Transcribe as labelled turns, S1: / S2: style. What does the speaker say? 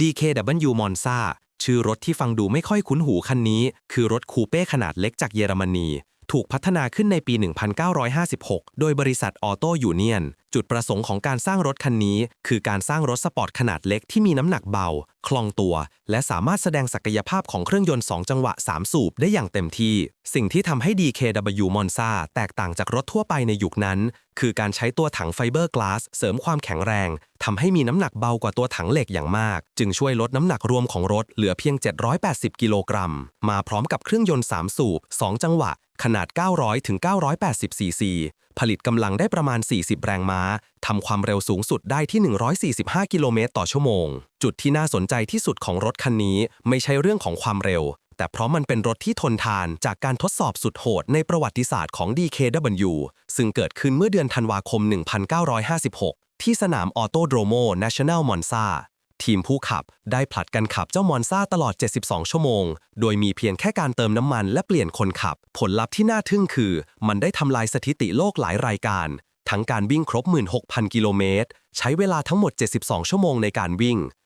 S1: DKW Monza ชื่อรถที่ฟังดูไม่ค่อยคุ้นหูคันนี้ คือรถคูเป้ขนาดเล็กจากเยอรมนี ถูกพัฒนาขึ้นในปี 1956 โดยบริษัทออโตยูเนียนจุดประสงค์ของการสร้างรถคันนี้ คือการสร้างรถสปอร์ตขนาดเล็กที่มีน้ำหนักเบา คล่องตัว และสามารถแสดงศักยภาพของเครื่องยนต์ 2 จังหวะ 3 สูบได้อย่างเต็มที่ สิ่งที่ทำให้ DKW Monza แตกต่างจากรถทั่วไปในยุคนั้น คือการใช้ตัวถังไฟเบอร์กลาสเสริมความแข็งแรงทำให้มีน้ำหนักเบากว่าตัวถังเหล็กอย่างมาก จึงช่วยลดน้ำหนักรวมของรถเหลือเพียง 780 กิโลกรัม มาพร้อมกับเครื่องยนต์ 3 สูบ 2 จังหวะ ขนาด 900ถึง980ซีซี ผลิตกำลังได้ประมาณ 40 แรงม้าทำความเร็วสูงสุดได้ที่ 145 กิโลเมตรต่อชั่วโมง จุดที่น่าสนใจที่สุดของรถคันนี้ไม่ใช่เรื่องของความเร็ว แต่เพราะมันเป็นรถที่ทนทานจากการทดสอบสุดโหดในประวัติศาสตร์ของ DKW ซึ่งเกิดขึ้นเมื่อเดือนธันวาคม 1956 ที่สนามออโตโดรโม National Monza ทีมผู้ขับได้ผลัดกันขับเจ้ามอนซ่าตลอด 72 ชั่วโมง โดยมีเพียงแค่การเติมน้ำมันและเปลี่ยนคนขับ ผลลัพธ์ที่น่าทึ่งคือ มันได้ทำลายสถิติโลกหลายรายการ ทั้งการวิ่งครบ 16,000 กิโลเมตร ใช้เวลาทั้งหมด 72 ชั่วโมงในการวิ่ง